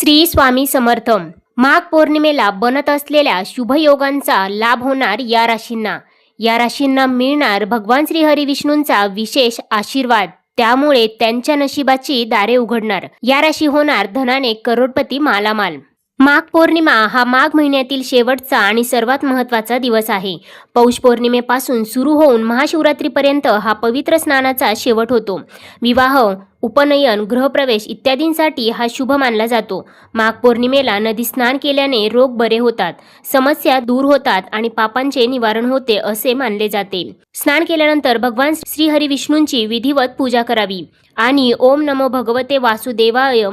श्री स्वामी समर्थ. माघ पौर्णिमेला बनत असलेल्या शुभयोगांचा लाभ होणार या राशींना. या राशींना मिळणार भगवान श्री हरिविष्णूंचा विशेष आशीर्वाद. त्यामुळे त्यांच्या नशिबाची दारे उघडणार. या राशी होणार धनाने करोडपती मालामाल. माघ पौर्णिमा हा माघ महिन्यातील शेवटचा आणि सर्वात महत्त्वाचा दिवस आहे. पौष पौर्णिमेपासून सुरू होऊन महाशिवरात्रीपर्यंत हा पवित्र स्नानाचा शेवट होतो. विवाह उपनयन गृहप्रवेश इत्यादींसाठी हा शुभ मानला जातो. माघ पौर्णिमेला नदी स्नान केल्याने रोग बरे होतात समस्या दूर होतात आणि पापांचे निवारण होते असे मानले जाते. स्नान केल्यानंतर भगवान श्रीहरी विष्णूंची विधिवत पूजा करावी. आणि ओम नमो भगवते वासुदेवाय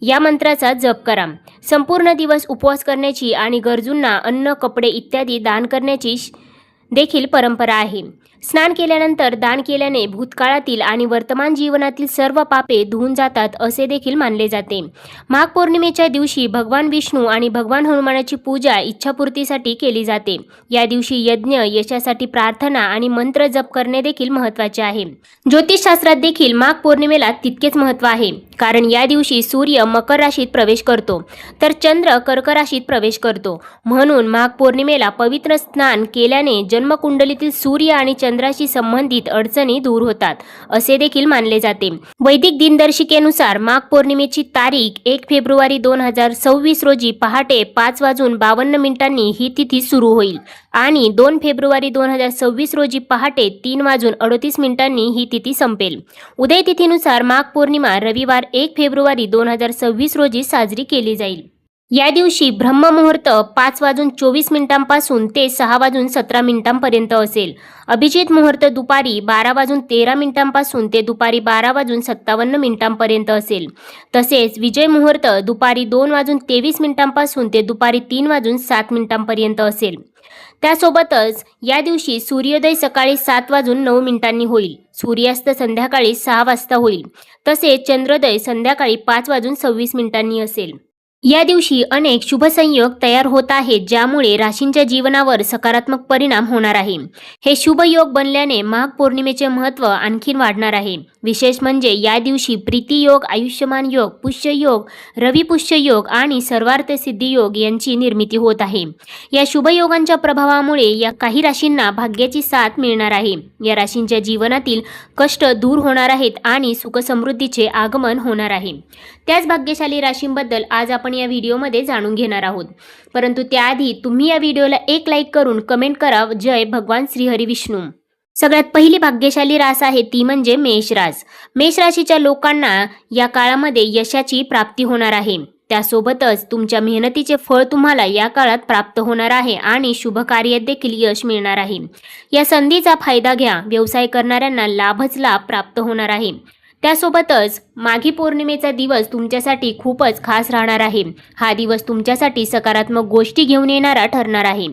या मंत्राचा जप करा. संपूर्ण दिवस उपवास करण्याची आणि गरजूंना अन्न कपडे इत्यादी दान करण्याची श- देखील परंपरा आहे. स्नान केल्यानंतर दान केल्याने भूतकाळातील आणि वर्तमान जीवनातील सर्व पापे धुवून जातात असे देखील मानले जाते. माघ पौर्णिमेच्या दिवशी भगवान विष्णू आणि भगवान हनुमानाची पूजा इच्छापूर्तीसाठी केली जाते. या दिवशी यज्ञ यशासाठी प्रार्थना आणि मंत्र जप करणे देखील महत्त्वाचे आहे. ज्योतिषशास्त्रात देखील माघ पौर्णिमेला तितकेच महत्त्व आहे. कारण या दिवशी सूर्य मकर राशीत प्रवेश करतो तर चंद्र कर्क राशीत प्रवेश करतो. म्हणून माघ पौर्णिमेला पवित्र स्नान केल्याने जन्मकुंडलीतील सूर्य आणि चंद्राशी संबंधित अडचणी दूर होतात असे देखील मानले जाते. वैदिक दिनदर्शिकेनुसार माघ पौर्णिमेची तारीख एक फेब्रुवारी दोन हजार सव्वीस रोजी पहाटे पाच वाजून बावन्न मिनिटांनी ही तिथी सुरू होईल आणि दोन फेब्रुवारी दोन हजार सव्वीस रोजी पहाटे तीन वाजून अडतीस मिनिटांनी ही तिथी संपेल. उदय तिथीनुसार माघ पौर्णिमा रविवार एक फेब्रुवारी दोन हजार सव्वीस रोजी साजरी केली जाईल. या दिवशी ब्रह्ममुहूर्त पाच वाजून चोवीस मिनिटांपासून ते सहा वाजून सतरा मिनिटांपर्यंत असेल. अभिजित मुहूर्त दुपारी बारा वाजून तेरा मिनिटांपासून ते दुपारी बारा वाजून सत्तावन्न मिनिटांपर्यंत असेल. तसेच विजय मुहूर्त दुपारी दोन वाजून तेवीस मिनिटांपासून ते दुपारी तीन वाजून सात मिनिटांपर्यंत असेल. त्यासोबतच या दिवशी सूर्योदय सकाळी सात वाजून नऊ मिनिटांनी होईल. सूर्यास्त संध्याकाळी सहा वाजता होईल. तसेच चंद्रोदय संध्याकाळी पाच वाजून सव्वीस मिनिटांनी असेल. या दिवशी अनेक शुभ संयोग तयार होत आहेत ज्यामुळे राशींच्या जीवनावर सकारात्मक परिणाम होणार आहे. हे शुभ योग बनल्याने माघ पौर्णिमेचे महत्त्व आणखीन वाढणार आहे. विशेष म्हणजे या दिवशी प्रीती योग आयुष्यमान योग पुष्ययोग रवी आणि सर्वार्थ सिद्धी योग यांची निर्मिती होत आहे. या शुभयोगांच्या प्रभावामुळे या काही राशींना भाग्याची साथ मिळणार आहे. या राशींच्या जीवनातील कष्ट दूर होणार आहेत आणि सुखसमृद्धीचे आगमन होणार आहे. त्याच भाग्यशाली राशींबद्दल आज आपण या व्हिडिओमध्ये जाणून घेणार आहोत. परंतु त्याआधी तुम्ही या व्हिडिओला एक लाईक करून कमेंट करा. जय भगवान श्रीहरी विष्णू. सगळ्यात पहिली भाग्यशाली रास आहे ती म्हणजे मेष मेषराशीच्या मेष राशीच्या लोकांना या काळामध्ये यशाची प्राप्ती होणार आहे. त्यासोबतच तुमच्या मेहनतीचे फळ तुम्हाला या काळात प्राप्त होणार आहे आणि शुभ कार्यात देखील यश मिळणार आहे. या संधीचा फायदा घ्या. व्यवसाय करणाऱ्यांना लाभच लाभ प्राप्त होणार आहे. त्यासोबतच माघी पौर्णिमेचा दिवस तुमच्यासाठी खूपच खास राहणार आहे. हा दिवस तुमच्यासाठी सकारात्मक गोष्टी घेऊन येणारा ठरणार आहे.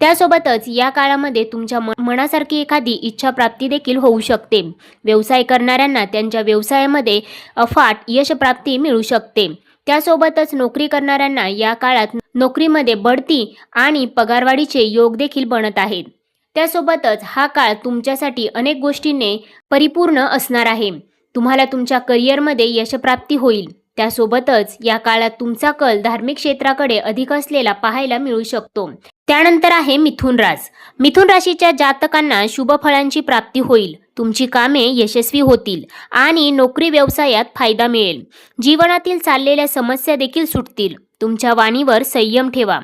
त्यासोबतच या काळामध्ये तुमच्या म- मनासारखी एखादी इच्छा प्राप्ती देखील होऊ शकते. व्यवसाय करणाऱ्यांना त्यांच्या व्यवसायामध्ये अफाट यशप्राप्ती मिळू शकते. त्यासोबतच नोकरी करणाऱ्यांना या काळात नोकरीमध्ये बढती आणि पगारवाढीचे योग देखील बनत आहेत. त्यासोबतच हा काळ तुमच्यासाठी अनेक गोष्टींनी परिपूर्ण असणार आहे. तुम्हाला तुमच्या करिअरमध्ये यशप्राप्ती होईल. त्यासोबतच या काळात तुमचा कल धार्मिक क्षेत्राकडे अधिक असलेला पाहायला मिळू शकतो. त्यानंतर आहे मिथुन रास मिथुन राशीच्या जातकांना शुभ फळांची प्राप्ती होईल. तुमची कामे यशस्वी होतील आणि नोकरी व्यवसायात फायदा मिळेल. जीवनातील चाललेल्या समस्या देखील सुटतील. तुमच्या वाणीवर संयम ठेवा.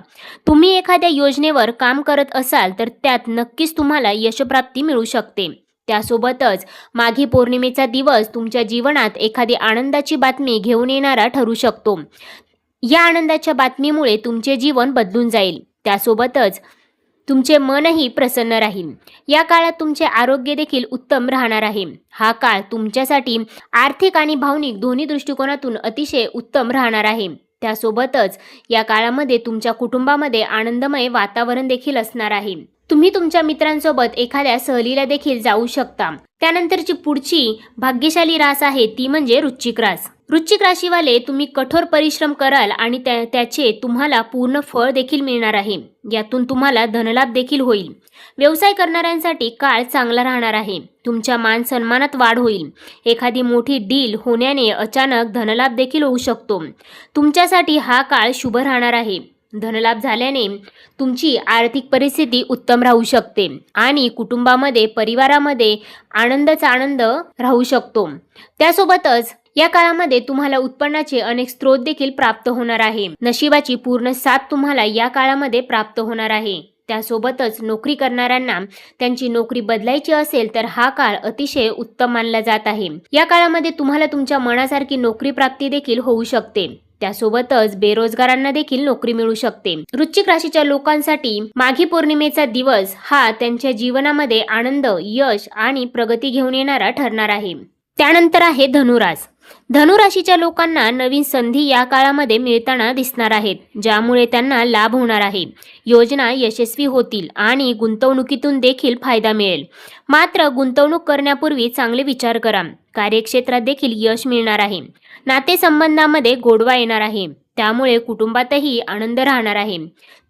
तुम्ही एखाद्या योजनेवर काम करत असाल तर त्यात नक्कीच तुम्हाला यशप्राप्ती मिळू शकते. त्यासोबतच माघी पौर्णिमेचा दिवस तुमच्या जीवनात एखादी आनंदाची बातमी घेऊन येणारा ठरू शकतो. या आनंदाच्या बातमीमुळे तुमचे जीवन बदलून जाईल. त्यासोबतच तुमचे मनही प्रसन्न राहील. या काळात तुमचे आरोग्य देखील उत्तम राहणार आहे. हा काळ तुमच्यासाठी आर्थिक आणि भावनिक दोन्ही दृष्टिकोनातून अतिशय उत्तम राहणार आहे. त्यासोबतच या काळामध्ये तुमच्या कुटुंबामध्ये आनंदमय वातावरण देखील असणार आहे. तुम्ही तुमच्या मित्रांसोबत एखाद्या सहलीला देखील जाऊ शकता. त्यानंतरची पुढची भाग्यशाली रास आहे ती म्हणजे रुचिक रास. वृश्चिक राशीवाले तुम्ही कठोर परिश्रम कराल आणि त्या त्याचे तुम्हाला पूर्ण फळ देखील मिळणार आहे. यातून तुम्हाला धनलाभ देखील होईल. व्यवसाय करणाऱ्यांसाठी काळ चांगला राहणार आहे. तुमच्या मान सन्मानात वाढ होईल. एखादी मोठी डील होण्याने अचानक धनलाभ देखील होऊ शकतो. तुमच्यासाठी हा काळ शुभ राहणार आहे. धनलाभ झाल्याने तुमची आर्थिक परिस्थिती उत्तम राहू शकते आणि कुटुंबामध्ये परिवारामध्ये आनंदच आनंद राहू शकतो. त्यासोबतच या काळामध्ये तुम्हाला उत्पन्नाचे अनेक स्रोत देखील प्राप्त होणार आहे. नशिबाची पूर्ण साथ तुम्हाला या काळामध्ये प्राप्त होणार आहे. त्यासोबतच नोकरी करणाऱ्यांना त्यांची नोकरी बदलायची असेल तर हा काळ अतिशय उत्तम मानला जात आहे. या काळामध्ये तुम्हाला तुमच्या मनासारखी नोकरी प्राप्ती देखील होऊ शकते. त्यासोबतच बेरोजगारांना देखील नोकरी मिळू शकते. वृश्चिक राशीच्या लोकांसाठी माघी पौर्णिमेचा दिवस हा त्यांच्या जीवनामध्ये आनंद यश आणि प्रगती घेऊन येणारा ठरणार आहे. त्यानंतर आहे धनुरास. धनुराशीच्या लोकांना नवीन संधी या काळामध्ये मिळताना दिसणार आहेत ज्यामुळे त्यांना लाभ होणार आहे. योजना यशस्वी होतील आणि गुंतवणुकीतून देखील फायदा मिळेल. मात्र गुंतवणूक करण्यापूर्वी चांगले विचार करा. कार्यक्षेत्रात देखील यश मिळणार आहे. नातेसंबंधामध्ये गोडवा येणार आहे. त्यामुळे कुटुंबातही आनंद राहणार आहे.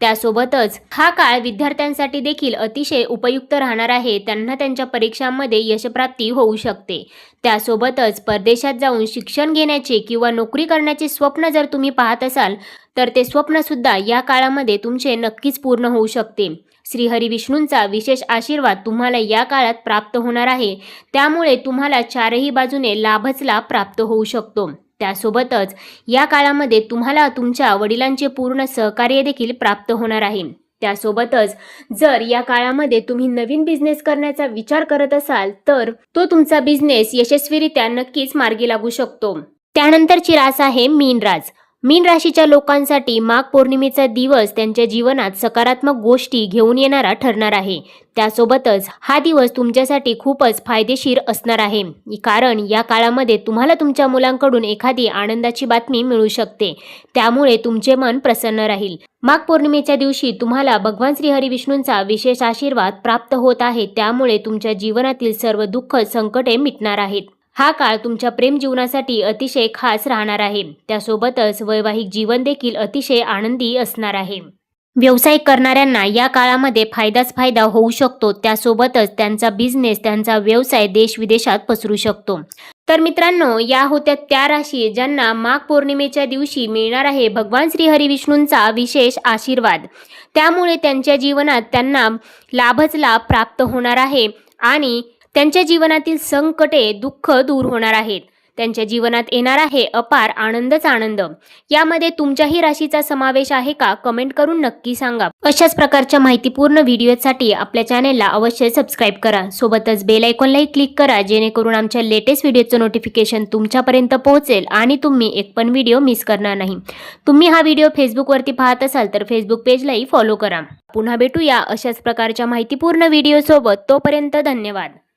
त्यासोबतच हा काळ विद्यार्थ्यांसाठी देखील अतिशय उपयुक्त राहणार आहे. त्यांना त्यांच्या परीक्षांमध्ये यशप्राप्ती होऊ शकते. त्यासोबतच परदेशात जाऊन शिक्षण घेण्याचे किंवा नोकरी करण्याचे स्वप्न जर तुम्ही पाहत असाल तर ते स्वप्नसुद्धा या काळामध्ये तुमचे नक्कीच पूर्ण होऊ शकते. श्रीहरी विष्णूंचा विशेष आशीर्वाद तुम्हाला या काळात प्राप्त होणार आहे. त्यामुळे तुम्हाला चारही बाजूने लाभच लाभ प्राप्त होऊ शकतो. त्यासोबतच या काळामध्ये तुम्हाला तुमच्या वडिलांचे पूर्ण सहकार्य देखील प्राप्त होणार आहे. त्यासोबतच जर या काळामध्ये तुम्ही नवीन बिझनेस करण्याचा विचार करत असाल तर तो तुमचा बिझनेस यशस्वीरित्या नक्कीच मार्गी लागू शकतो. त्यानंतरची रास आहे मीन राज मीन राशीच्या लोकांसाठी माघ पौर्णिमेचा दिवस त्यांच्या जीवनात सकारात्मक गोष्टी घेऊन येणारा ठरणार आहे. त्यासोबतच हा दिवस तुमच्यासाठी खूपच फायदेशीर असणार आहे. कारण या काळामध्ये तुम्हाला तुमच्या मुलांकडून एखादी आनंदाची बातमी मिळू शकते. त्यामुळे तुमचे मन प्रसन्न राहील. माघ पौर्णिमेच्या दिवशी तुम्हाला भगवान श्रीहरी विष्णूंचा विशेष आशीर्वाद प्राप्त होत आहे. त्यामुळे तुमच्या जीवनातील सर्व दुःख संकटे मिटणार आहेत. हा काळ तुमच्या प्रेम जीवनासाठी अतिशय खास राहणार आहे. त्यासोबतच वैवाहिक जीवन देखील अतिशय आनंदी असणार आहे. व्यवसाय करणाऱ्यांना या काळामध्ये फायदाच फायदा होऊ शकतो. त्यासोबतच त्यांचा बिझनेस त्यांचा व्यवसाय देश विदेशात पसरू शकतो. तर मित्रांनो या होत्या त्या राशी ज्यांना माघ पौर्णिमेच्या दिवशी मिळणार आहे भगवान श्री हरिविष्णूंचा विशेष आशीर्वाद. त्यामुळे त्यांच्या जीवनात त्यांना लाभच लाभ प्राप्त होणार आहे. आणि त्यांच्या जीवनातील संकटे दुःख दूर होणार आहेत. त्यांच्या जीवनात येणार आहे अपार आनंदच आनंद. यामध्ये तुमच्याही राशीचा समावेश आहे का? कमेंट करून नक्की सांगा. अशाच प्रकारच्या माहितीपूर्ण व्हिडिओसाठी आपल्या चॅनेलला अवश्य सबस्क्राईब करा. सोबतच बेल आयकॉनलाही क्लिक करा जेणेकरून आमच्या लेटेस्ट व्हिडिओचं नोटिफिकेशन तुमच्यापर्यंत पोहोचेल आणि तुम्ही एक पण व्हिडिओ मिस करणार नाही. तुम्ही हा व्हिडिओ फेसबुकवरती पाहत असाल तर फेसबुक पेजलाही फॉलो करा. पुन्हा भेटूया अशाच प्रकारच्या माहितीपूर्ण व्हिडिओसोबत. तोपर्यंत धन्यवाद.